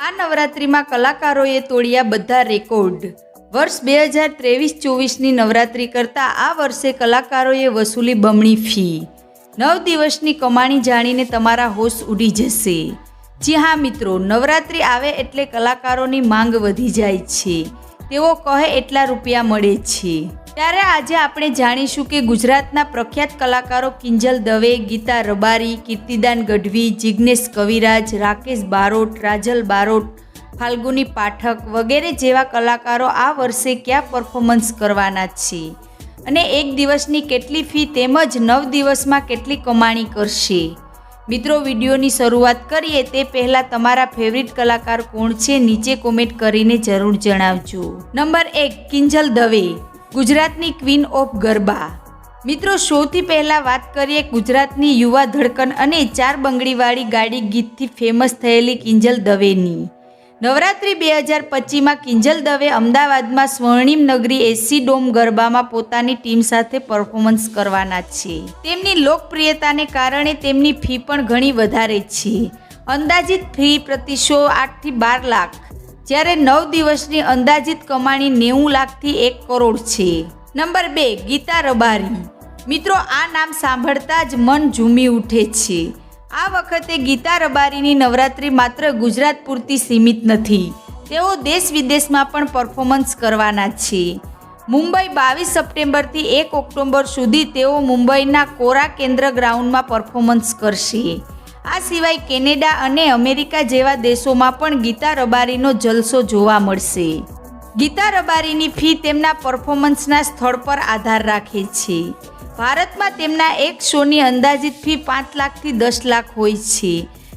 આ નવરાત્રિમાં કલાકારોએ તોડ્યા બધા રેકોર્ડ. વર્ષ બે હજાર ત્રેવીસ ચોવીસની નવરાત્રિ કરતાં આ વર્ષે કલાકારોએ વસૂલી બમણી ફી. નવ દિવસની કમાણી જાણીને તમારા હોશ ઉડી જશે. જી હા મિત્રો, નવરાત્રિ આવે એટલે કલાકારોની માંગ વધી જાય છે. તેઓ કહે એટલા રૂપિયા મળે છે. ત્યારે આજે આપણે જાણીશું કે ગુજરાતના પ્રખ્યાત કલાકારો કિંજલ દવે, ગીતા રબારી, કીર્તિદાન ગઢવી જિજ્ઞેશ કવિરાજ, રાકેશ બારોટ, રાજલ બારોટ, ફાલ્ગુની પાઠક વગેરે જેવા કલાકારો આ વર્ષે ક્યાં પરફોર્મન્સ કરવાના છે? અને એક દિવસની કેટલી ફી તેમજ નવ દિવસમાં કેટલી કમાણી કરશે? મિત્રો, વિડીયોની શરૂઆત કરીએ તે પહેલાં તમારા ફેવરિટ કલાકાર કોણ છે? નીચે કોમેન્ટ કરીને જરૂર જણાવજો. નંબર એક, કિંજલ દવે. ગુજરાતની ક્વીન ઓફ ગરબા. મિત્રો, સૌથી પહેલાં વાત કરીએ ગુજરાતની યુવા ધડકન અને ચાર બંગડીવાળી ગાડી ગીતથી ફેમસ થયેલી કિંજલ દવેની. નવરાત્રિ બે હજાર પચીસમાં કિંજલ દવે અમદાવાદમાં સ્વર્ણિમ નગરી એસી ડોમ ગરબામાં પોતાની ટીમ સાથે પરફોર્મન્સ કરવાના છે. તેમની લોકપ્રિયતાને કારણે તેમની ફી પણ ઘણી વધારે છે. અંદાજિત ફી પ્રતિ શો આઠથી બાર લાખ. જ્યારે નવ દિવસની અંદાજિત કમાણી નેવું લાખથી એક કરોડ છે. નંબર બે, ગીતા રબારી. મિત્રો, આ નામ સાંભળતા જ મન ઝૂમી ઉઠે છે. આ વખતે ગીતા રબારીની નવરાત્રિ માત્ર ગુજરાત પૂરતી સીમિત નથી. તેઓ દેશ વિદેશમાં પણ પરફોર્મન્સ કરવાના છે. મુંબઈ બાવીસ સપ્ટેમ્બરથી એક ઓક્ટોબર સુધી તેઓ મુંબઈના કોરા કેન્દ્ર ગ્રાઉન્ડમાં પરફોર્મન્સ કરશે. આ સિવાય કેનેડા અને અમેરિકા જેવા દેશોમાં પણ ગીતા રબારીનો જલસો જોવા મળશે. ગીતા રબારીની ફી તેમના પરફોર્મન્સના સ્થળ પર આધાર રાખે છે. ભારતમાં તેમના એક શોની અંદાજિત ફી પાંચ લાખથી દસ લાખ હોય છે,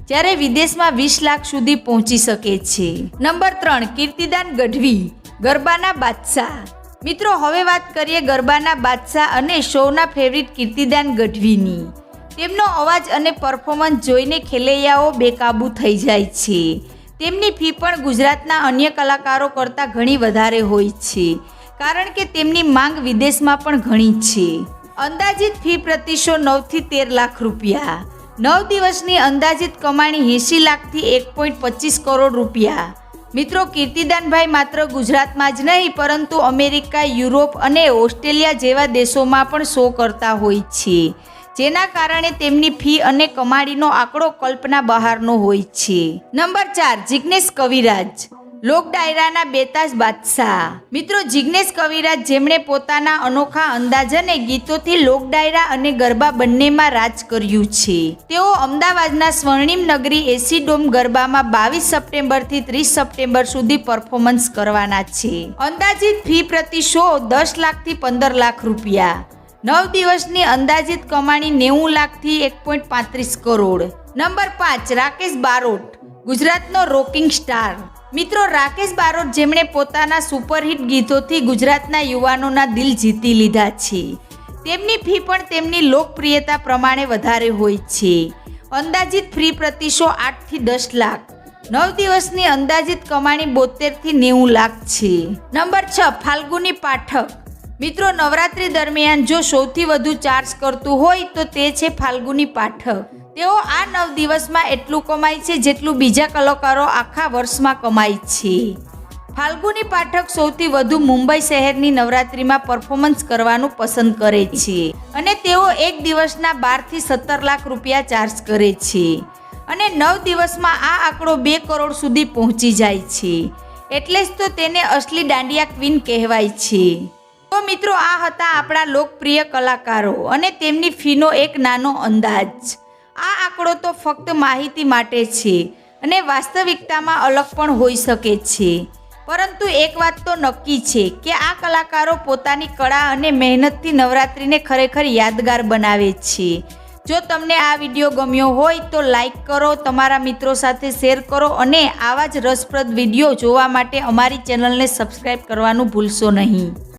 જ્યારે વિદેશમાં વીસ લાખ સુધી પહોંચી શકે છે. નંબર ત્રણ, કીર્તિદાન ગઢવી, ગરબાના બાદશાહ. મિત્રો, હવે વાત કરીએ ગરબાના બાદશાહ અને શોના ફેવરિટ કીર્તિદાન ગઢવીની. તેમનો અવાજ અને પરફોર્મન્સ જોઈને ખેલૈયાઓ બેકાબૂ થઈ જાય છે. તેમની ફી પણ ગુજરાતના અન્ય કલાકારો કરતાં ઘણી વધારે હોય છે, કારણ કે તેમની માંગ વિદેશમાં પણ ઘણી છે. અંદાજિત ફી પ્રતિ શો નવથી તેર લાખ રૂપિયા. નવ દિવસની અંદાજિત કમાણી એંશી લાખથી એક પોઈન્ટ પચીસ કરોડ રૂપિયા. મિત્રો, કીર્તિદાનભાઈ માત્ર ગુજરાતમાં જ નહીં, પરંતુ અમેરિકા, યુરોપ અને ઓસ્ટ્રેલિયા જેવા દેશોમાં પણ શો કરતા હોય છે. જેના કારણે તેમની ફી અને કમાણીનો આંકડો કલ્પના બહારનો હોય છે. નંબર ચાર, જિગ્નેશ કવિરાજ. લોક ડાયરાના બેતાજ બાદશાહ. મિત્રો, જિગ્નેશ કવિરાજ જેમણે પોતાના અનોખા અંદાજ અને ગીતોથી લોક ડાયરા અને ગરબા બંનેમાં રાજ કર્યું છે. તેઓ અમદાવાદના સ્વર્ણિમ નગરી એસી ડોમ ગરબામાં બાવીસ સપ્ટેમ્બરથી ત્રીસ સપ્ટેમ્બર સુધી પરફોર્મન્સ કરવાના છે. અંદાજિત ફી પ્રતિ શો દસ લાખથી પંદર લાખ રૂપિયા. નવ દિવસની અંદાજિત કમાણી નેવું લાખથી એક પોઈન્ટ પાંત્રીસ કરોડ. નંબર પાંચ, રાકેશ બારોટ, ગુજરાતનો રોકિંગ સ્ટાર. મિત્રો, રાકેશ બારોટ જેમણે પોતાના સુપરહિટ ગીતોથી ગુજરાતના યુવાનોના દિલ જીતી લીધા છે. તેમની ફી પણ તેમની લોકપ્રિયતા પ્રમાણે વધારે હોય છે. અંદાજિત ફ્રી પ્રતિશો આઠથી દસ લાખ. નવ દિવસની અંદાજિત કમાણી બોતેરથી નેવું લાખ છે. નંબર છ, ફાલ્ગુની પાઠક. મિત્રો, નવરાત્રી દરમિયાન જો સૌથી વધુ ચાર્જ કરતું હોય તો તે છે ફાલ્ગુની પાઠક. તેઓ આ નવ દિવસમાં એટલું કમાય છે જેટલું બીજા કલાકારો આખા વર્ષમાં કમાય છે. ફાલ્ગુની પાઠક સૌથી વધુ મુંબઈ શહેરની નવરાત્રિમાં પરફોર્મન્સ કરવાનું પસંદ કરે છે અને તેઓ એક દિવસના બારથી સત્તર લાખ રૂપિયા ચાર્જ કરે છે. અને નવ દિવસમાં આ આંકડો બે કરોડ સુધી પહોંચી જાય છે. એટલે જ તો તેને અસલી દાંડિયા ક્વીન કહેવાય છે. તો મિત્રો આ હતા આપણા લોકપ્રિય કલાકારો અને તેમની ફીનો એક નાનો અંદાજ. આ આંકડો તો ફક્ત માહિતી માટે છે અને વાસ્તવિકતામાં અલગ પણ હોઈ શકે છે. પરંતુ એક વાત તો નક્કી છે કે આ કલાકારો પોતાની કળા અને મહેનતથી નવરાત્રિને ખરેખર યાદગાર બનાવે છે. જો તમને આ વીડિયો ગમ્યો હોય તો લાઈક કરો, તમારા મિત્રો સાથે શેર કરો અને આવા જ રસપ્રદ વીડિયો જોવા માટે અમારી ચેનલને સબસ્ક્રાઈબ કરવાનું ભૂલશો નહીં.